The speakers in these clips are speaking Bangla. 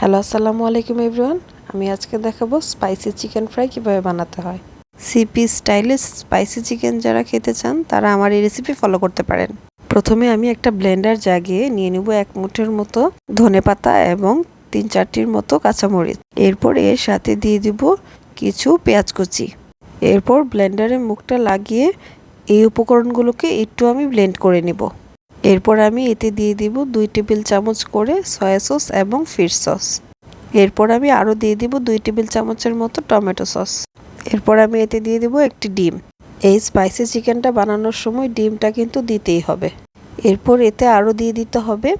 হ্যালো আসসালামু আলাইকুম এভরিওয়ান আমি আজকে দেখাবো স্পাইসি চিকেন ফ্রাই কীভাবে বানাতে হয়। সিপি স্টাইলে স্পাইসি চিকেন যারা খেতে চান, তারা আমার এই রেসিপি ফলো করতে পারেন। প্রথমে আমি একটা ব্লেন্ডার জাগিয়ে নিয়ে নেব এক মুঠের মতো ধনে পাতা এবং তিন চারটির মতো কাঁচামরিচ। এরপর এর সাথে দিয়ে দিব কিছু পেঁয়াজ কুচি। এরপর ব্লেন্ডারে মুখটা লাগিয়ে এই উপকরণগুলোকে একটু আমি ব্লেন্ড করে নিব। এরপর আমি এতে দিয়ে দিব দুই টেবিল চামচ করে সয়া সস এবং ফিশ সস। এরপর আমি আরও দিয়ে দিব দুই টেবিল চামচের মতো টমেটো সস। এরপর আমি এতে দিয়ে দিব একটি ডিম। এই স্পাইসি চিকেনটা বানানোর সময় ডিমটা কিন্তু দিতেই হবে। এরপর এতে আরও দিয়ে দিতে হবে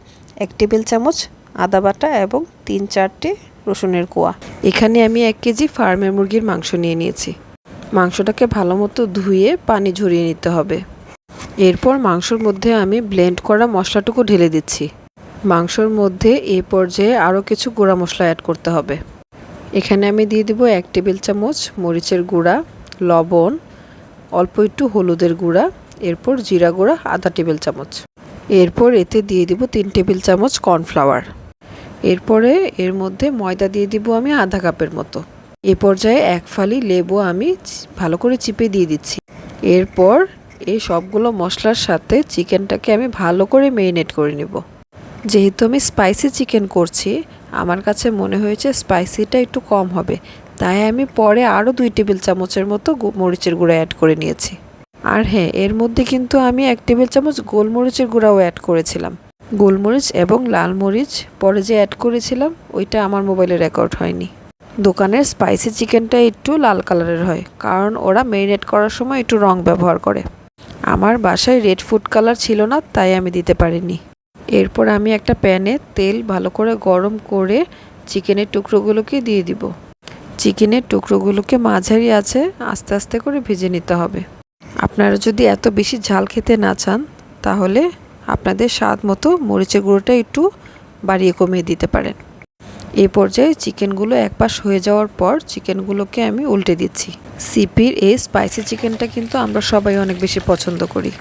এক টেবিল চামচ আদা বাটা এবং তিন চারটে রসুনের কোয়া। এখানে আমি এক কেজি ফার্মের মুরগির মাংস নিয়ে নিয়েছি। মাংসটাকে ভালো মতো ধুয়ে পানি ঝরিয়ে নিতে হবে। এরপর মাংসর মধ্যে আমি ব্লেন্ড করা মশলাটুকু ঢেলে দিচ্ছি। মাংসর মধ্যে এ পর্যায়ে আরও কিছু গুঁড়া মশলা অ্যাড করতে হবে। এখানে আমি দিয়ে দিব এক টেবিল চামচ মরিচের গুঁড়া, লবণ, অল্প একটু হলুদের গুঁড়া, এরপর জিরা গুঁড়া, আধা টেবিল চামচ। এরপর এতে দিয়ে দিব তিন টেবিল চামচ কর্নফ্লাওয়ার। এরপরে এর মধ্যে ময়দা দিয়ে দিব আমি আধা কাপের মতো। এ পর্যায়ে এক ফালি লেবু আমি ভালো করে চিপে দিয়ে দিচ্ছি। এরপর এই সবগুলো মশলার সাথে চিকেনটাকে আমি ভালো করে মেরিনেট করে নেব। যেহেতু আমি স্পাইসি চিকেন করছি, আমার কাছে মনে হয়েছে স্পাইসিটা একটু কম হবে। তাই আমি পরে আরও দুই টেবিল চামচের মতো মরিচের গুঁড়া অ্যাড করে নিয়েছি। আর হ্যাঁ এর মধ্যে কিন্তু আমি এক টেবিল চামচ গোলমরিচের গুঁড়াও অ্যাড করেছিলাম। গোলমরিচ এবং লাল মরিচ পরে যে অ্যাড করেছিলাম, ওইটা আমার মোবাইলে রেকর্ড হয়নি। দোকানের স্পাইসি চিকেনটা একটু লাল কালারের হয়, কারণ ওরা মেরিনেট করার সময় একটু রং ব্যবহার করে। আমার বাসায় রেড ফুড কালার ছিল না, তাই আমি দিতে পারিনি। এরপর আমি একটা প্যানে তেল ভালো করে গরম করে চিকেনের টুকরোগুলোকে দিয়ে দিব। চিকেনের টুকরোগুলোকে মাঝারি আছে, আস্তে আস্তে করে ভেজে নিতে হবে। আপনারা যদি এত বেশি ঝাল খেতে না চান, তাহলে আপনাদের স্বাদ মতো মরিচের গুঁড়োটা একটু বাড়িয়ে কমিয়ে দিতে পারেন। এই পর্যায়ে চিকেনগুলো এক পাশ হয়ে যাওয়ার পর চিকেনগুলোকে আমি উল্টে দিচ্ছি। সিপির এই স্পাইসি চিকেনটা কিন্তু আমরা সবাই অনেক বেশি পছন্দ করি।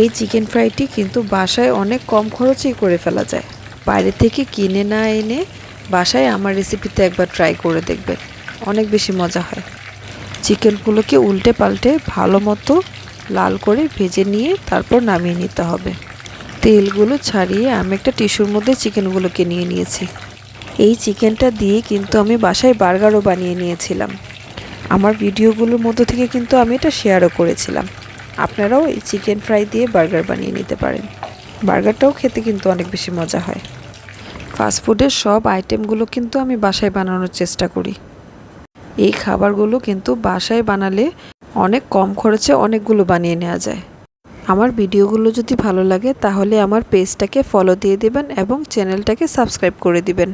এই চিকেন ফ্রাইটি কিন্তু বাসায় অনেক কম খরচেই করে ফেলা যায়। বাইরে থেকে কিনে না এনে বাসায় আমার রেসিপিতে একবার ট্রাই করে দেখবেন। অনেক বেশি মজা হয়। চিকেনগুলোকে উল্টে পাল্টে ভালো মতো লাল করে ভেজে নিয়ে তারপর নামিয়ে নিতে হবে। তেলগুলো ছাড়িয়ে আমি একটা টিস্যুর মধ্যে চিকেনগুলোকে নিয়ে নিয়েছি। এই চিকেনটা দিয়ে কিন্তু আমি বাসায় বার্গারও বানিয়ে নিয়েছিলাম। আমার ভিডিওগুলোর মধ্যে থেকে কিন্তু আমি এটা শেয়ারও করেছিলাম। আপনারাও এই চিকেন ফ্রাই দিয়ে বার্গার বানিয়ে নিতে পারেন। বার্গারটাও খেতে কিন্তু অনেক বেশি মজা হয়। ফাস্টফুডের সব আইটেমগুলো কিন্তু আমি বাসায় বানানোর চেষ্টা করি। এই খাবারগুলো কিন্তু বাসায় বানালে অনেক কম খরচে অনেকগুলো বানিয়ে নেওয়া যায়। আমার ভিডিওগুলো যদি ভালো লাগে তাহলে আমার পেজটাকে ফলো দিয়ে দেবেন এবং চ্যানেলটাকে সাবস্ক্রাইব করে দিবেন।